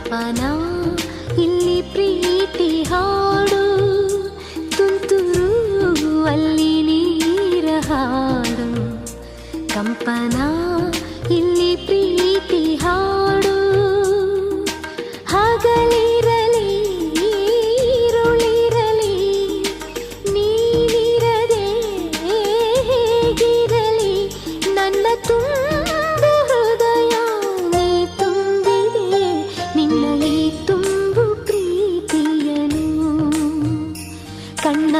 ಕಂಪನಾ ಇಲ್ಲಿ ಪ್ರೀತಿ ಹಾಡು, ತುಂತುರು, ಅಲ್ಲಿ ನೀರ ಹಾಡು. ಕಂಪನ, ಇಲ್ಲಿ ಪ್ರೀತಿ ಹಾಡು, ಹಗಲಿರಲಿ, ಈರುಳಿರಲಿ ನೀನಿರದೆ ಹೇಗಿರಲಿ, ನನ್ನ ತುಂಬ கண்ண